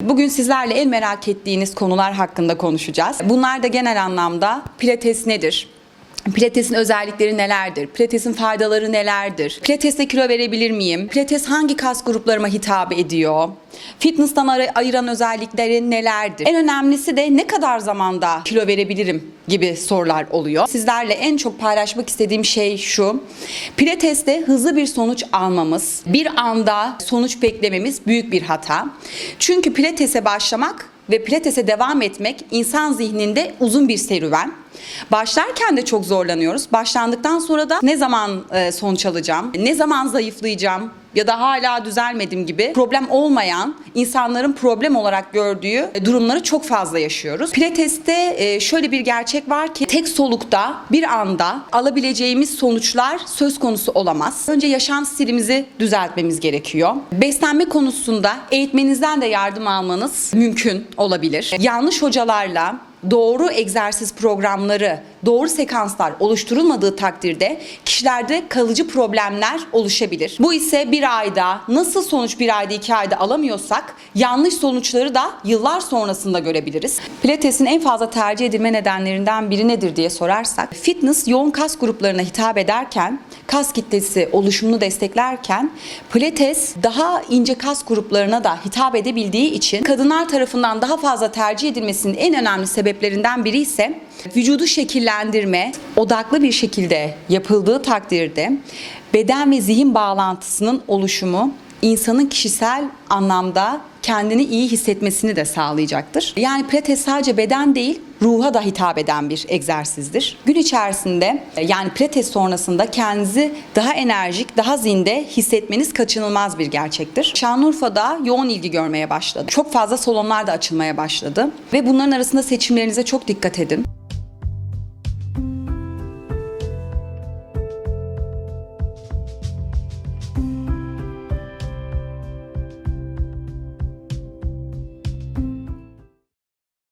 Bugün sizlerle en merak ettiğiniz konular hakkında konuşacağız. Bunlar da genel anlamda pilates nedir? Pilatesin özellikleri nelerdir? Pilatesin faydaları nelerdir? Pilatesle kilo verebilir miyim? Pilates hangi kas gruplarıma hitap ediyor? Fitness'tan ayıran özellikleri nelerdir? En önemlisi de ne kadar zamanda kilo verebilirim gibi sorular oluyor. Sizlerle en çok paylaşmak istediğim şey şu. Pilates'te hızlı bir sonuç almamız, bir anda sonuç beklememiz büyük bir hata. Çünkü pilatese başlamak ve pilatese devam etmek insan zihninde uzun bir serüven. Başlarken de çok zorlanıyoruz. Başlandıktan sonra da ne zaman e, sonuç alacağım, ne zaman zayıflayacağım ya da hala düzelmedim gibi problem olmayan insanların problem olarak gördüğü e, durumları çok fazla yaşıyoruz. Pilates'te e, şöyle bir gerçek var ki tek solukta bir anda alabileceğimiz sonuçlar söz konusu olamaz. Önce yaşam stilimizi düzeltmemiz gerekiyor. Beslenme konusunda eğitmenizden de yardım almanız mümkün olabilir. Yanlış hocalarla doğru egzersiz programları, doğru sekanslar oluşturulmadığı takdirde kişilerde kalıcı problemler oluşabilir. Bu ise bir ayda nasıl sonuç bir ayda iki ayda alamıyorsak yanlış sonuçları da yıllar sonrasında görebiliriz. Pilates'in en fazla tercih edilme nedenlerinden biri nedir diye sorarsak fitness yoğun kas gruplarına hitap ederken kas kitlesi oluşumunu desteklerken pilates daha ince kas gruplarına da hitap edebildiği için kadınlar tarafından daha fazla tercih edilmesinin en önemli sebeplerinden biri ise vücudu şekillendirme odaklı bir şekilde yapıldığı takdirde beden ve zihin bağlantısının oluşumu insanın kişisel anlamda kendini iyi hissetmesini de sağlayacaktır. Yani pilates sadece beden değil, ruha da hitap eden bir egzersizdir. Gün içerisinde yani pilates sonrasında kendinizi daha enerjik, daha zinde hissetmeniz kaçınılmaz bir gerçektir. Şanlıurfa'da yoğun ilgi görmeye başladı. Çok fazla salonlar da açılmaya başladı ve bunların arasında seçimlerinize çok dikkat edin.